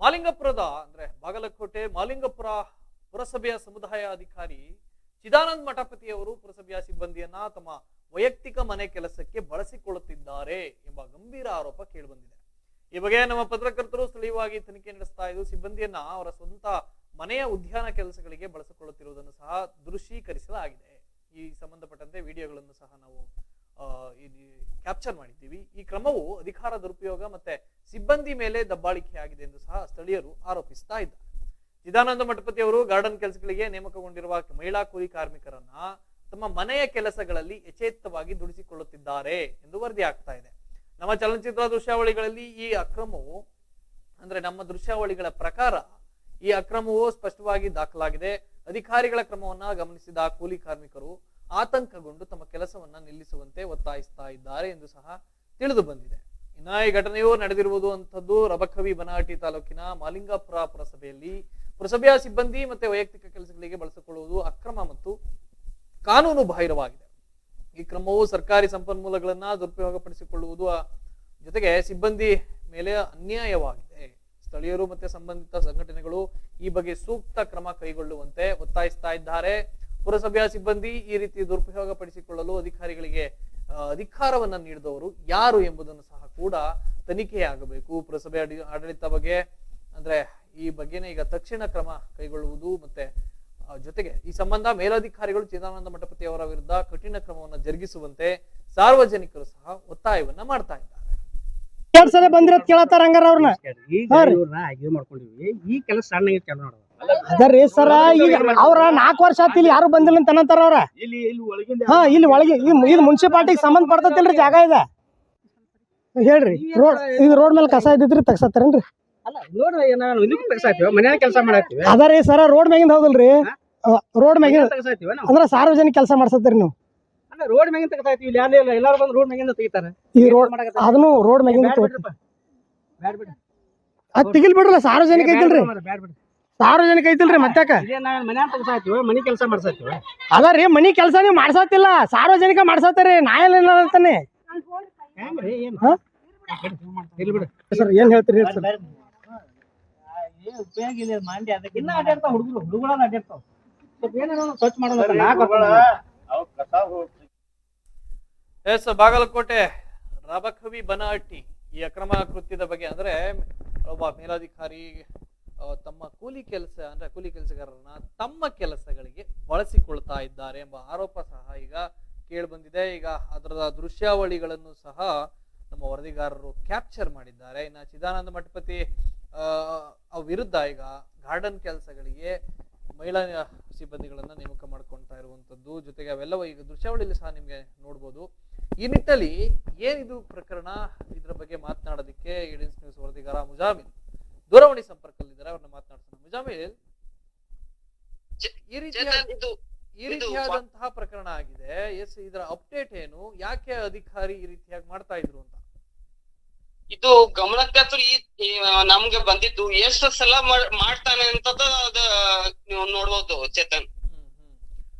ಮಾಲಿಂಗಪುರದ ಅಂದ್ರೆ ಬಾಗಲಕೋಟೆ ಮಾಲಿಂಗಪುರ ಪುರಸಭೆಯ ಸಮುದಾಯ ಅಧಿಕಾರಿ ಚಿದಾನಂದ್ ಮಠಪತಿಯವರು ಪುರಸಭೆಯ ಸಿಬ್ಬಂದಿಯನ್ನ ತಮ್ಮ ವೈಯಕ್ತಿಕ ಮನೆ ಕೆಲಸಕ್ಕೆ ಬಳಸಿಕೊಳ್ಳುತ್ತಿದ್ದಾರೆ ಎಂಬ ಗಂಭೀರ ಆರೋಪ ಕೇಳಿಬಂದಿದೆ. ಈ ಬಗ್ಗೆ ನಮ್ಮ ಪತ್ರಕರ್ತರು ಸ್ಥಳೀಯವಾಗಿ ತನಿಖೆ ನಡೆಸ್ತಾ ಇದ್ದು, ಸಿಬ್ಬಂದಿಯನ್ನ ಅವರ ಸ್ವಂತ ಮನೆಯ ಉದ್ಯಾನ ಕೆಲಸಗಳಿಗೆ ಬಳಸಿಕೊಳ್ಳುತ್ತಿರುವುದನ್ನು ಸಹ ದೃಶ್ಯೀಕರಿಸಲಾಗಿದೆ. ಈ ಸಂಬಂಧಪಟ್ಟಂತೆ ವಿಡಿಯೋಗಳನ್ನು ಸಹ ನಾವು ಕ್ಯಾಪ್ಚರ್ ಮಾಡಿದ್ದೀವಿ. ಈ ಕ್ರಮವು ಅಧಿಕಾರ ದುರುಪಯೋಗ ಮತ್ತೆ ಸಿಬ್ಬಂದಿ ಮೇಲೆ ದಬ್ಬಾಳಿಕೆ ಆಗಿದೆ ಎಂದು ಸಹ ಸ್ಥಳೀಯರು ಆರೋಪಿಸ್ತಾ ಇದ್ದಾರೆ. ಚಿದಾನಂದ ಮಠಪತಿ ಅವರು ಗಾರ್ಡನ್ ಕೆಲಸಗಳಿಗೆ ನೇಮಕಗೊಂಡಿರುವ ಮಹಿಳಾ ಕೂಲಿ ಕಾರ್ಮಿಕರನ್ನ ತಮ್ಮ ಮನೆಯ ಕೆಲಸಗಳಲ್ಲಿ ಯಚೇತ್ತವಾಗಿ ದುಡಿಸಿಕೊಳ್ಳುತ್ತಿದ್ದಾರೆ ಎಂದು ವರದಿ ಆಗ್ತಾ ಇದೆ. ನಮ್ಮ ಚಲನಚಿತ್ರ ದೃಶ್ಯಾವಳಿಗಳಲ್ಲಿ ಈ ಅಕ್ರಮವು ಅಂದ್ರೆ ನಮ್ಮ ದೃಶ್ಯಾವಳಿಗಳ ಪ್ರಕಾರ ಈ ಅಕ್ರಮವು ಸ್ಪಷ್ಟವಾಗಿ ದಾಖಲಾಗಿದೆ. ಅಧಿಕಾರಿಗಳ ಕ್ರಮವನ್ನ ಗಮನಿಸಿದ ಕೂಲಿ ಕಾರ್ಮಿಕರು ಆತಂಕಗೊಂಡು ತಮ್ಮ ಕೆಲಸವನ್ನ ನಿಲ್ಲಿಸುವಂತೆ ಒತ್ತಾಯಿಸ್ತಾ ಇದ್ದಾರೆ ಎಂದು ಸಹ ತಿಳಿದು ಬಂದಿದೆ. ಇನ್ನ ಈ ಘಟನೆಯು ನಡೆದಿರುವುದು ಅಂತದ್ದು ರಬಕವಿ ಬನಹಟ್ಟಿ ತಾಲೂಕಿನ ಮಾಲಿಂಗಾಪುರ ಪುರಸಭೆಯಲ್ಲಿ. ಪುರಸಭೆಯ ಸಿಬ್ಬಂದಿ ಮತ್ತೆ ವೈಯಕ್ತಿಕ ಕೆಲಸಗಳಿಗೆ ಬಳಸಿಕೊಳ್ಳುವುದು ಅಕ್ರಮ ಮತ್ತು ಕಾನೂನು ಬಾಹಿರವಾಗಿದೆ. ಈ ಕ್ರಮವು ಸರ್ಕಾರಿ ಸಂಪನ್ಮೂಲಗಳನ್ನ ದುರುಪಯೋಗಪಡಿಸಿಕೊಳ್ಳುವುದು ಜೊತೆಗೆ ಸಿಬ್ಬಂದಿ ಮೇಲೆ ಅನ್ಯಾಯವಾಗಿದೆ. ಸ್ಥಳೀಯರು ಮತ್ತೆ ಸಂಬಂಧಿತ ಸಂಘಟನೆಗಳು ಈ ಬಗ್ಗೆ ಸೂಕ್ತ ಕ್ರಮ ಕೈಗೊಳ್ಳುವಂತೆ ಒತ್ತಾಯಿಸ್ತಾ ಇದ್ದಾರೆ. ಪುರಸಭೆಯ ಸಿಬ್ಬಂದಿ ಈ ರೀತಿ ದುರುಪಯೋಗ ಪಡಿಸಿಕೊಳ್ಳಲು ಅಧಿಕಾರಿಗಳಿಗೆ ಅಧಿಕಾರವನ್ನ ನೀಡಿದವರು ಯಾರು ಎಂಬುದನ್ನು ಸಹ ಕೂಡ ತನಿಖೆಯಾಗಬೇಕು. ಪುರಸಭೆ ಆಡಳಿತ ಬಗ್ಗೆ ಅಂದ್ರೆ ಈ ಬಗ್ಗೆನೇ ಈಗ ತಕ್ಷಣ ಕ್ರಮ ಕೈಗೊಳ್ಳುವುದು ಮತ್ತೆ ಜೊತೆಗೆ ಈ ಸಂಬಂಧ ಮೇಲಾಧಿಕಾರಿಗಳು ಚಿದಾನಂದ ಮಠಪತಿ ಅವರ ವಿರುದ್ಧ ಕಠಿಣ ಕ್ರಮವನ್ನು ಜರುಗಿಸುವಂತೆ ಸಾರ್ವಜನಿಕರು ಸಹ ಒತ್ತಾಯವನ್ನ ಮಾಡ್ತಾ ಇದ್ದಾರೆ. ಬಂದಿರೋದ್ ಕೇಳತ್ತಾರ ಹಂಗಾರ ಅವ್ರನ್ನ? ಈ ಕೆಲಸ ಸಣ್ಣ ಅದರಿ ಸರ ಈಗ ಅವ್ರ ನಾಲ್ಕು ವರ್ಷ ಆತಿ ಇಲ್ಲಿ ಯಾರು ಬಂದಿಲ್ಲ ಅಂತ ಅನ್ನತಾರ ಅವ್ರ? ಇಲ್ಲಿ ಇಲ್ಲಿ ಒಳಗಿಂದ ಹಾ ಇಲ್ಲಿ ಒಳಗೆ ಇದು ಇದು ಮುನ್ಸಿಪಾಲ್ಟಿಗೆ ಸಂಬಂಧ ಪಡ್ತತಿಲ್ರಿ ಜಾಗ ಇದೆ? ಹೇಳ್ರಿ ರೋಡ್ ಇದು ರೋಡ್ ಮೇಲೆ ಕಸ ಇದ್ದಿದ್ರಿ ತಗ್ಸತ್ತಾರೇನ್ರಿ ಅದರಿ ಸರ ರೋಡ್ ಮ್ಯಾಗಿಂದ ಹೌದಲ್ರಿ? ರೋಡ್ ಮ್ಯಾಗಿಂದ ಅಂದ್ರ ಸಾರ್ವಜನಿಕ ಕೆಲಸ ಮಾಡ್ಸತ್ತೀರಿ ನೀವು? ಅಲ್ಲ ರೋಡ್ ಮ್ಯಾಗಿಂದ ತೆಗ್ಸಾತೀವಿ ಇಲ್ಲಿ ಯಾರು ಇಲ್ಲ ಎಲ್ಲಾರು ಬಂದು ರೋಡ್ ಮ್ಯಾಗಿಂದ ತೆಗಿತಾರೆ. ಈ ರೋಡ್ ಅದನ್ನು ರೋಡ್ ಮ್ಯಾಗಿಂದ. ತೆಗಿಲ್ ಬಿಡ್ರಲ್ಲ ಸಾರ್ವಜನಿಕ ಐತಿಲ್ರಿ ಬ್ಯಾಡ್ ಬಿಡ್ರಿ. ಸಾರ್ವಜನಿಕ ಐತಿಲ್ರಿ ಮತ್ತೆ ಮನಿ ಕೆಲಸ ಅಲ್ಲ ರೀ ಮನಿ ಕೆಲಸ ನೀವು ಮಾಡ್ಸತ್ತಿಲ್ಲ ಸಾರ್ವಜನಿಕ ಮಾಡ್ಸತ್ತೀರಿ ನಾ ಎಲ್ಲ ಹೆಂಗ್ರಿ ಏನು? ಸರ್ ಹೇಳ್ತೀರಿ ಸರ್ ಏನ್ ಉಪಯೋಗ ಇಲ್ಲ ಅದಕ್ಕೆ ಇನ್ನ ಅಡ್ಡಾಡ್ತಾವ ಹುಡುಗರು ಹುಡುಗರ ಅಡ್ಡಾಡ್ತಾವ ಸ್ವಲ್ಪ ಏನಾರ ಒಂದ್ ಸ್ವಚ್ಛ ಮಾಡೋಣ ಎಸ್ ಬಾಗಲಕೋಟೆ ರಬಕವಿ ಬನಹಟ್ಟಿ ಈ ಅಕ್ರಮ ಕೃತ್ಯದ ಬಗ್ಗೆ ಅಂದ್ರೆ ಒಬ್ಬ ಮೇಲಾಧಿಕಾರಿ ತಮ್ಮ ಕೂಲಿ ಕೆಲಸ ಅಂದ್ರೆ ಕೂಲಿ ಕೆಲಸಗಾರರನ್ನ ತಮ್ಮ ಕೆಲಸಗಳಿಗೆ ಬಳಸಿಕೊಳ್ತಾ ಇದ್ದಾರೆ ಎಂಬ ಆರೋಪ ಸಹ ಈಗ ಕೇಳಿಬಂದಿದೆ. ಈಗ ಅದರ ದೃಶ್ಯಾವಳಿಗಳನ್ನು ಸಹ ನಮ್ಮ ವರದಿಗಾರರು ಕ್ಯಾಪ್ಚರ್ ಮಾಡಿದ್ದಾರೆ. ಇನ್ನು ಚಿದಾನಂದ ಮಠಪತಿ ವಿರುದ್ಧ ಈಗ ಗಾರ್ಡನ್ ಕೆಲಸಗಳಿಗೆ ಮಹಿಳಾ ಸಿಬ್ಬಂದಿಗಳನ್ನ ನೇಮಕ ಮಾಡ್ಕೊಳ್ತಾ ಇರುವಂತದ್ದು. ಜೊತೆಗೆ ಅವೆಲ್ಲವೂ ಈಗ ದೃಶ್ಯಾವಳಿಯಲ್ಲಿ ಸಹ ನಿಮಗೆ ನೋಡ್ಬೋದು. ಈ ನಿಟ್ಟಲ್ಲಿ ಏನಿದು ಪ್ರಕರಣ? ಇದರ ಬಗ್ಗೆ ಮಾತನಾಡೋದಕ್ಕೆ ಏಡಿಯನ್ಸ್ ನ್ಯೂಸ್ ವರದಿಗಾರ ಮುಜಾಮಿಲ್ ದೂರವಾಣಿ ಸಂಪರ್ಕದಲ್ಲಿದ್ದಾರೆ ಅವ್ರನ್ನ ಮಾತನಾಡ್ತಾರೆ ಮುಜಾಮಿಲ್ ಈ ರೀತಿಯ ಇದು ಈ ರೀತಿಯಾದಂತಹ ಪ್ರಕರಣ ಆಗಿದೆ. ಎಸ್ ಇದರ ಅಪ್ಡೇಟ್ ಏನು? ಯಾಕೆ ಅಧಿಕಾರಿ ಈ ರೀತಿಯಾಗಿ ಮಾಡ್ತಾ ಇದ್ರು ಅಂತ? ಇದು ಗಮನಕ್ಕೆ ಈ ನಮ್ಗೆ ಬಂದಿದ್ದು ಎಷ್ಟು ಸಲ ಮಾಡ್- ಮಾಡ್ತಾನೆ ಅಂತದ ಅದ ನೀವು ನೋಡ್ಬೋದು ಚೇತನ್.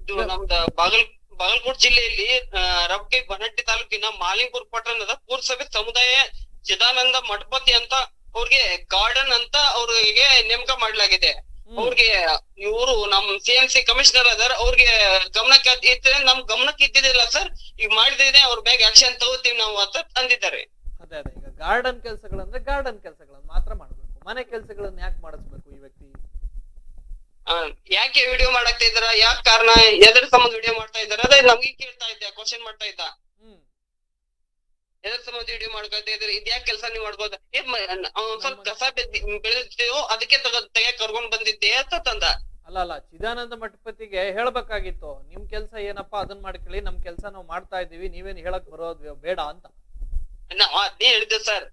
ಇದು. ನಮ್ದ ಬಾಗಲ್ ಬಾಗಲಕೋಟ್ ಜಿಲ್ಲೆಯಲ್ಲಿ ರಬ್ಗೆ ಬನಟ್ಟಿ ತಾಲೂಕಿನ ಮಾಲಿಂಪುರ್ ಪಟ್ಟಣದ ಪೂರ್ಸಭೆ ಸಮುದಾಯ ಚಿದಾನಂದ ಮಠಪತಿ ಅಂತ ಅವ್ರಿಗೆ ಗಾರ್ಡನ್ ಅಂತ ಅವ್ರಿಗೆ ನೇಮಕ ಮಾಡ್ಲಾಗಿದೆ. ಅವ್ರಿಗೆ ಇವರು ನಮ್ ಸಿ ಎಂ ಸಿ ಕಮಿಷನರ್ ಅದಾರ ಅವ್ರಿಗೆ ಗಮನಕ್ಕೆ ಅದ್ ಇದ್ರೆ ನಮ್ ಗಮನಕ್ಕೆ ಇದ್ದಿದ್ದಿಲ್ಲ ಸರ್ ಈಗ ಮಾಡಿದ್ರೆ ಅವ್ರ ಬ್ಯಾಗ್ ಆಕ್ಷನ್ ತಗೋತೀವಿ ನಾವು ಅಂತ ಅಂದಿದ್ದಾರೆ. ಅದೇ ಅದೇ ಈಗ ಗಾರ್ಡನ್ ಕೆಲಸಗಳಂದ್ರೆ ಗಾರ್ಡನ್ ಕೆಲಸಗಳನ್ನ ಮಾತ್ರ ಮಾಡಬೇಕು. ಮನೆ ಕೆಲಸಗಳನ್ನ ಯಾಕೆ ಮಾಡಿಸ್ಬೇಕು ಈ ವ್ಯಕ್ತಿ? ಆ, ಯಾಕೆ ವಿಡಿಯೋ ಮಾಡಕ್ತಾ ಇದಾರ ಯಾಕೆ ಕಾರಣ? ಎದ್ರ ಸಂಬಂಧ ವಿಡಿಯೋ ಮಾಡ್ತಾ ಇದಾರ ಅದೇ ನಮ್ಗೆ ಕೇಳ್ತಾ ಇದ್ದೆ ಕ್ವಶನ್ ಮಾಡ್ತಾ ಇದ್ದ. ಎದ್ರ ಸಂಬಂಧ ವಿಡಿಯೋ ಮಾಡ್ಕೊಳ್ತಾ ಇದ್ರಿ ಇದ್ಯಾಕೆ ಕೆಲಸ ನೀವ್ ಮಾಡ್ಬೋದ ಏ ಮ- ಅವ್ನ್ ಒಂದ್ ಸ್ವಲ್ಪ ಕಸ ಬೆಳ್ದಿ- ಅದಕ್ಕೆ ತಗ ಕರ್ಕೊಂಡ್ ಬಂದಿದ್ದೆ ಅಂತ ತಂದ. ಅಲ್ಲ ಅಲ್ಲ ಚಿದಾನಂದ ಮಠಪತಿಗೆ ಹೇಳ್ಬೇಕಾಗಿತ್ತು ನಿಮ್ ಕೆಲಸ ಏನಪ್ಪಾ ಅದನ್ನ ಮಾಡ್ಕೊಳ್ಳಿ ನಮ್ ಕೆಲಸ ನಾವು ಮಾಡ್ತಾ ಇದೀವಿ ನೀವೇನ್ ಹೇಳಕ್ ಬರೋದ್ ಬೇಡ ಅಂತ. ನಾವ್ ಅದ್ನೇ ಹೇಳಿದ್ದೆ ಸರ್.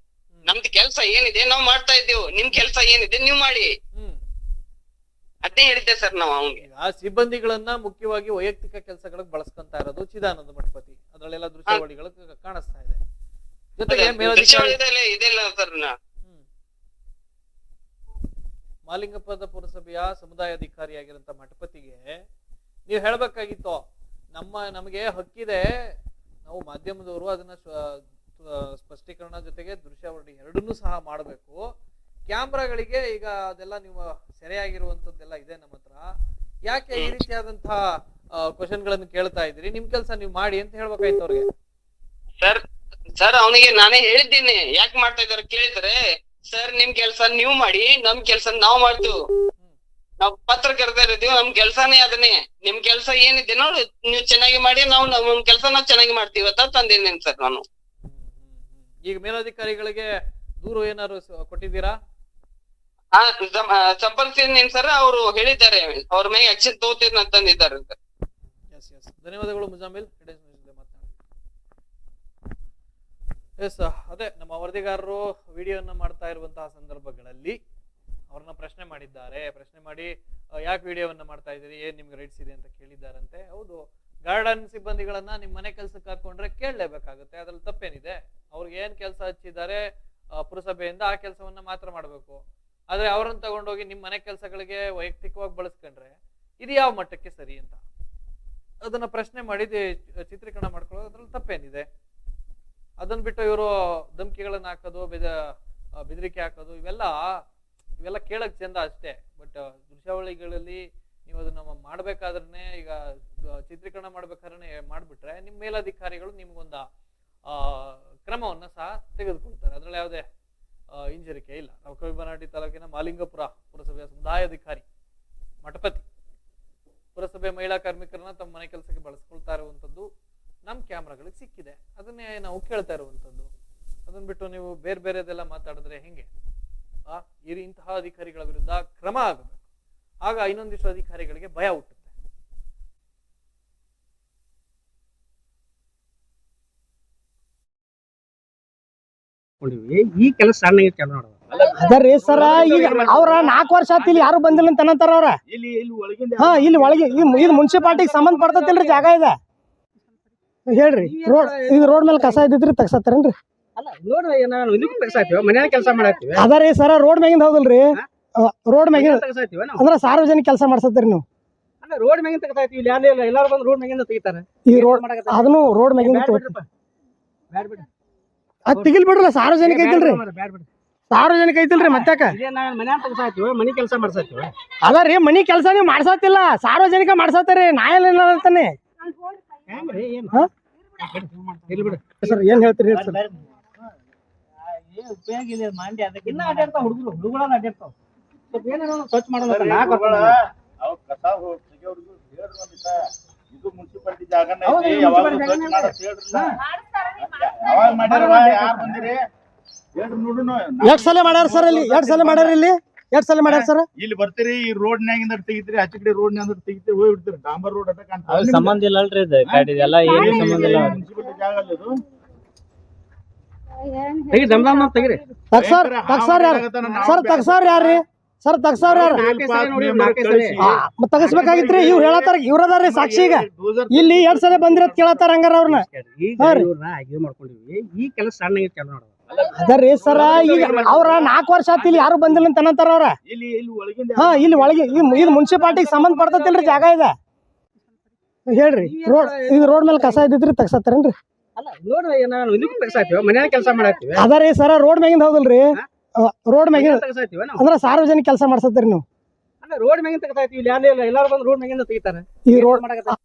ನಮ್ದು ಕೆಲ್ಸ ಏನಿದೆ ನಾವ್ ಮಾಡ್ತಾ ಇದ್ದೇವು ನಿಮ್ ಕೆಲ್ಸ ಏನಿದೆ ನೀವ್ ಮಾಡಿ. ಹ್ಮ್. ಅದ್ನೇ ಹೇಳಿದ್ದೆ ಸರ್ ನಾವ್ ಅವ್ನ್ಗೆ. ಆ ಸಿಬ್ಬಂದಿಗಳನ್ನ ಮುಖ್ಯವಾಗಿ ವೈಯಕ್ತಿಕ ಕೆಲಸಗಳಿಗೆ ಬಳಸ್ಕೊಂತ ಇರೋದು ಚಿದಾನಂದ ಮಠಪತಿ. ಅದ್ರಲ್ಲೆಲ್ಲ ದೃಶ್ಯಾವಳಿಗಳು ಕಾಣಿಸ್ತಾ ಇದೆ. ಜೊತೆಗೆ ಮೇಲಧಿಕಾರಿ ದೃಶ್ಯಾವಳಿದಲ್ಲೇ ಇದೆಲ್ಲ ಸರ್ ನಾ ಹ್ಮ್. ಮಾಲಿಂಗಪದ ಪುರಸಭೆಯ ಸಮುದಾಯ ಅಧಿಕಾರಿಯಾಗಿರಂತ ಮಠಪತಿಗೆ ನೀವು ಹೇಳ್ಬೇಕಾಗಿತ್ತು. ನಮ್ಮ ನಮಗೆ ಹಕ್ಕಿದೆ. ನಾವು ಮಾಧ್ಯಮದವರು ಅದನ್ನ ಸ್ಪಷ್ಟೀಕರಣ ಜೊತೆಗೆ ದೃಶ್ಯಾವಳಿ ಎರಡನ್ನೂ ಸಹ ಮಾಡಬೇಕು. ಕ್ಯಾಮ್ರಾಗಳಿಗೆ ಈಗ ಅದೆಲ್ಲ ನೀವು ಸೆರೆಯಾಗಿರುವಂತದ್ದೆಲ್ಲ ಇದೆ ನಮ್ಮ ಹತ್ರ. ಯಾಕೆ ಈ ರೀತಿಯಾದಂತಹ ಕ್ವಶನ್ಗಳನ್ನು ಕೇಳ್ತಾ ಇದ್ರಿ ನಿಮ್ ಕೆಲಸ ನೀವು ಮಾಡಿ ಅಂತ ಹೇಳ್ಬೇಕಾಯ್ತು ಅವ್ರಿಗೆ. ಸರ್ ಸರ್ ಅವನಿಗೆ ನಾನೇ ಹೇಳಿದ್ದೀನಿ. ಯಾಕೆ ಮಾಡ್ತಾ ಇದಾರೆ ಕೇಳಿದ್ರೆ ಸರ್ ನಿಮ್ ಕೆಲ್ಸ ನೀವ್ ಮಾಡಿ ನಮ್ ಕೆಲ್ಸ ನಾವ್ ಮಾಡ್ತೀವಿ. ನಾವ್ ಪತ್ರ ಕರ್ತಾ ಇರ್ತೀವಿ ನಮ್ ಕೆಲ್ಸಾನೇ ಅದನ್ನೇ. ನಿಮ್ ಕೆಲ್ಸ ಏನಿದೆ ನೋಡಿ ನೀವು ಚೆನ್ನಾಗಿ ಮಾಡಿ ನಾವು ನಮ್ ಕೆಲ್ಸ ನಾವ್ ಚೆನ್ನಾಗಿ ಮಾಡ್ತೀವಿ ಅಂತ ತಂದಿದ್ದೀನಿ ಸರ್ ನಾನು. ಈಗ ಮೇಲಾಧಿಕಾರಿಗಳಿಗೆ ದೂರು ಏನಾದ್ರು ಕೊಟ್ಟಿದ್ದೀರಾ? ಹಾ ಸಂಪರ್ಕಿಸಿದ್ದೀನಿ ಸರ್ ಅವರು ಹೇಳಿದ್ದಾರೆ. ಅವ್ರ ಮೇಲೆ ಆಕ್ಷನ್ ತಗೋತೀನಿ ಅಂತಂದಿದ್ದಾರೆ ಧನ್ಯವಾದಗಳು ಮುಜಾಮಿಲ್. ಎಸ್ ಅದೇ, ನಮ್ಮ ವರದಿಗಾರರು ವಿಡಿಯೋನ ಮಾಡ್ತಾ ಇರುವಂತಹ ಸಂದರ್ಭಗಳಲ್ಲಿ ಅವ್ರನ್ನ ಪ್ರಶ್ನೆ ಮಾಡಿದ್ದಾರೆ. ಪ್ರಶ್ನೆ ಮಾಡಿ ಯಾಕೆ ವಿಡಿಯೋವನ್ನ ಮಾಡ್ತಾ ಇದ್ದೀರಿ? ಏನ್ ನಿಮ್ಗೆ ರೈಟ್ಸ್ ಇದೆ ಅಂತ ಕೇಳಿದ್ದಾರಂತೆ? ಹೌದು, ಗಾರ್ಡನ್ ಸಿಬ್ಬಂದಿಗಳನ್ನ ನಿಮ್ ಮನೆ ಕೆಲ್ಸಕ್ಕೆ ಹಾಕೊಂಡ್ರೆ ಕೇಳಲೇಬೇಕಾಗುತ್ತೆ. ಅದ್ರಲ್ಲಿ ತಪ್ಪೇನಿದೆ. ಅವ್ರಿಗೆ ಏನ್ ಕೆಲಸ ಹಚ್ಚಿದ್ದಾರೆ ಪುರಸಭೆಯಿಂದ ಆ ಕೆಲಸವನ್ನ ಮಾತ್ರ ಮಾಡಬೇಕು. ಆದ್ರೆ ಅವ್ರನ್ನ ತಗೊಂಡೋಗಿ ನಿಮ್ ಮನೆ ಕೆಲಸಗಳಿಗೆ ವೈಯಕ್ತಿಕವಾಗಿ ಬಳಸ್ಕೊಂಡ್ರೆ ಇದು ಯಾವ ಮಟ್ಟಕ್ಕೆ ಸರಿ ಅಂತ. ಅದನ್ನ ಪ್ರಶ್ನೆ ಮಾಡಿ ಚಿತ್ರೀಕರಣ ಮಾಡ್ಕೊಳ್ಳೋದು ಅದ್ರಲ್ಲಿ ತಪ್ಪೇನಿದೆ. ಅದನ್ನ ಬಿಟ್ಟು ಇವರು ಧಮಕಿಗಳನ್ನ ಹಾಕೋದು, ಬೆದ ಬೆದರಿಕೆ ಹಾಕೋದು, ಇವೆಲ್ಲ ಇವೆಲ್ಲ ಕೇಳಕ್ ಚಂದ ಅಷ್ಟೇ. ಬಟ್ ದೃಶ್ಯಾವಳಿಗಳಲ್ಲಿ ನೀವು ಅದನ್ನ ಮಾಡ್ಬೇಕಾದ್ರೆ ಈಗ ಚಿತ್ರೀಕರಣ ಮಾಡ್ಬೇಕಾದ್ರೆ ಮಾಡ್ಬಿಟ್ರೆ ನಿಮ್ಮ ಮೇಲಧಿಕಾರಿಗಳು ನಿಮ್ಗೊಂದ, ಆ, ಕ್ರಮವನ್ನ ಸಹ ತೆಗೆದುಕೊಳ್ತಾರೆ. ಅದ್ರಲ್ಲಿ ಯಾವುದೇ ಹಿಂಜರಿಕೆ ಇಲ್ಲ. ರೌಕವಿಬನಾಟಿ ತಾಲೂಕಿನ ಮಾಲಿಂಗಪುರ ಪುರಸಭೆಯ ಸಮುದಾಯಾಧಿಕಾರಿ, ಮಠಪತಿ. ಪುರಸಭೆ ಮಹಿಳಾ ಕಾರ್ಮಿಕರನ್ನ ತಮ್ಮ ಮನೆ ಕೆಲಸಕ್ಕೆ ಬಳಸ್ಕೊಳ್ತಾ ಇರುವಂತದ್ದು ನಮ್ ಕ್ಯಾಮ್ರಾಗಳಿಗೆ ಸಿಕ್ಕಿದೆ. ಅದನ್ನೇ ನಾವು ಕೇಳ್ತಾ ಇರುವಂತದ್ದು ಅದನ್ನ ಬಿಟ್ಟು ನೀವು ಬೇರೆ ಬೇರೆದೆಲ್ಲ ಮಾತಾಡಿದ್ರೆ ಹೆಂಗೆ? ಆ ಇರಿ ಇಂತಹ ಅಧಿಕಾರಿಗಳ ವಿರುದ್ಧ ಕ್ರಮ ಆಗಬೇಕು. ಆಗ ಇನ್ನೊಂದಿಷ್ಟು ಅಧಿಕಾರಿಗಳಿಗೆ ಭಯ ಹುಟ್ಟುತ್ತೆ. ಈ ಕೆಲಸ ಅದರಿ ಸರ ಈಗ ಅವ್ರ ನಾಲ್ಕು ವರ್ಷ ಆತ್ ಇಲ್ಲಿ ಯಾರು ಬಂದಿಲ್ಲ ಅಂತ ಅವರ ಅವ್ರ? ಇಲ್ಲಿ ಇಲ್ಲಿ ಒಳಗಿಂದ ಹಾ ಇಲ್ಲಿ ಒಳಗೆ ಇದು ಇದು ಮುನ್ಸಿಪಾಲ್ಟಿಗೆ ಸಂಬಂಧ ಪಡ್ತತಿಲ್ರಿ ಜಾಗ ಇದೆ. ಹೇಳ್ರಿ ರೋಡ್ ಇದು ರೋಡ್ ಮೇಲೆ ಕಸ ಇದ್ದಿದ್ರಿ ತೆಗ್ಸತ್ತಾರೇನ್ರಿ ಮನ್ಯಾಗ ಕೆಲಸ ಮಾಡಾಕ್ತಿವಿ? ಅದರಿ ಸರ ರೋಡ್ ಮ್ಯಾಗಿಂದ ಹೌದಲ್ರಿ? ರೋಡ್ ಮ್ಯಾಗಿಂದ ಅಂದ್ರ ಸಾರ್ವಜನಿಕ ಕೆಲಸ ಮಾಡ್ಸತ್ತೀರಿ ನೀವು? ರೋಡ್ ಮ್ಯಾಗಿಂದ ಇಲ್ಲಿ ಯಾರು ಇಲ್ಲ ಎಲ್ಲಾರು ಬಂದು ರೋಡ್ ಮ್ಯಾಗಿಂದ ತೆಗಿತಾರೆ. ಈ ರೋಡ್ ಅದನ್ನು ರೋಡ್ ಮ್ಯಾಗಿಂದ ಅದ್ ತಿಗಿಲ್. ಅದ್ ಬಿಡ್ರಲ್ಲ ಸಾರ್ವಜನಿಕ ಐತಿಲ್ರಿ. ಸಾರ್ವಜನಿಕ ಐತಿಲ್ರಿ ಮತ್ತಾಕ ಮನಿ ಕೆಲಸ ಮಾಡ್ಸಾತೀವಿ ರೀ ಮನಿ ಕೆಲಸ ನೀವು ಮಾಡ್ಸತ್ತಿಲ್ಲ ಸಾರ್ವಜನಿಕ ಮಾಡ್ಸತ್ತೀರಿ ನಾ ಎಲ್ಲ ಅಂತಾನೆ ಸರ್ ಏನ್ ಹೇಳ್ತೀರಿ ಹೇಳಿ ಸರ್. ಏನ್ ಉಪಯೋಗ ಇಲ್ಲ ಮಂಡಿ ಅದಕ್ಕೆ ಇನ್ನ ಅಡ್ಡಾಡ್ತಾವ ಹುಡುಗರು. ಅಡ್ಡಾಡ್ತಾವ ಸ್ವಲ್ಪ ಸ್ವಚ್ಛ. ಅವ್ ಕಸ ತೆಗಿಯೋರ್ಗು ಹೇಳ್ರಿ ಒಂದಿಟ. ಇದು ಮುನ್ಸಿಪಾಲ್ಟಿ ಜಾಗನ ಹೌದು, ಐತಿ ಯಾವಾಗ ಮುನ್ಸಿಪಾಲ್ಟಿ ಸ್ವಚ್ಛ ಜಾಗನೇ ಮಾಡೋದ್ ಹೇಳ್ರಲ್ಲ. ಯಾವಾಗ ಮಾಡ್ಯಾರವ ಯಾರ್ ಬಂದಿರಿ? ಹೇಳ್ರಿ ನೋಡುನು ಎಷ್ಟ್ ಸಲ ಮಾಡ್ಯಾರ ಸರ್ ಇಲ್ಲಿ? ಎರಡ್ ಸಲ ಮಾಡ್ಯಾರ ಇಲ್ಲಿ? ಎಷ್ಟ್ ಸಲ ಮಾಡ್ಯಾರ ಸರ್ ಇಲ್ಲಿ ಬರ್ತೀರಿ ಈ ರೋಡ್ ನ್ಯಾಗಿಂದ ತೆಗಿತೀರಿ ಆಚೆ ಕಡೆ ರೋಡ್ ನ್ಯಾಗ ತೆಗಿತೀರಿ ಹೋಗಿ ಬಿಡ್ತೀರಿ. ಡಾಂಬರ್ ರೋಡ್ ಅಟ್ಟ ಕಾಣ್ತದೆ. ಅದು ಸಂಬಂಧ ಇಲ್ಲ ಅಲ್ರಿ ಇದು ಗಾಡಿ ಎಲ್ಲ ಏನು ಸಂಬಂಧ ಇಲ್ಲ. ಮುನ್ಸಿಪಾಲ್ಟಿ ಜಾಗ ಅಲ್ಲ ಇದು. ತೆಗಿ ದಮ್ ದಮ್ ತೆಗಿರಿ. ತಕ್ಸಾರ್ ತಕ್ಸಾರ್ ಯಾರು? ಸರ್ ತಗ್ಸಾರ್ ಯಾರ್ರಿ ಸರ್ ಮತ್ತ್ ತಗಸ್ಬೇಕಾಗಿತ್ರಿ ಇವ್ರು ಹೇಳತ್ತಾರ ಇವ್ರದಾರ್ರಿ ಸಾಕ್ಷಿ ಈಗ. ಇಲ್ಲಿ ಎರಡ್ ಸಲ ಬಂದಿರತ್ ಕೇಳತ್ತಾರ ಹಂಗಾರ ಅವ್ರನ್ನ ಈ ಕೆಲಸ ಸಣ್ಣ ಅದರಿ ಸರ ಈಗ ಅವ್ರ ನಾಲ್ಕು ವರ್ಷ ಆತಿ ಇಲ್ಲಿ ಯಾರು ಬಂದಿಲ್ಲ ಅಂತ ಅನ್ನತಾರ ಅವ್ರ? ಹಾ ಇಲ್ಲಿ ಒಳಗೆ ಇದು ಮುನ್ಸಿಪಾಲ್ಟಿಗೆ ಸಂಬಂಧ ಪಡ್ತತಿಲ್ರಿ ಜಾಗ ಇದೆ. ಹೇಳ್ರಿ ರೋಡ್ ಇದು ರೋಡ್ ಮೇಲೆ ಕಸ ಇದ್ದಿದ್ರಿ ತಗ್ಸತ್ತಾರೇನ್ರಿ ಅದರಿ ಸರ ರೋಡ್ ಮ್ಯಾಗಿಂದ ಹೌದಲ್ರಿ? ರೋಡ್ ಮ್ಯಾಗಿಂದ ಅಂದ್ರ ಸಾರ್ವಜನಿಕ ಕೆಲಸ ಮಾಡ್ಸತ್ತೀರಿ ನೀವು? ರೋಡ್ ಮ್ಯಾಗಿಂದ ಇಲ್ಲ ಎಲ್ಲಾರು ಬಂದು ರೋಡ್ ಮ್ಯಾಗಿಂದ ತೆಗಿತಾರೆ. ಈ ರೋಡ್ ಮಾಡಾಕತ್ತಾರ.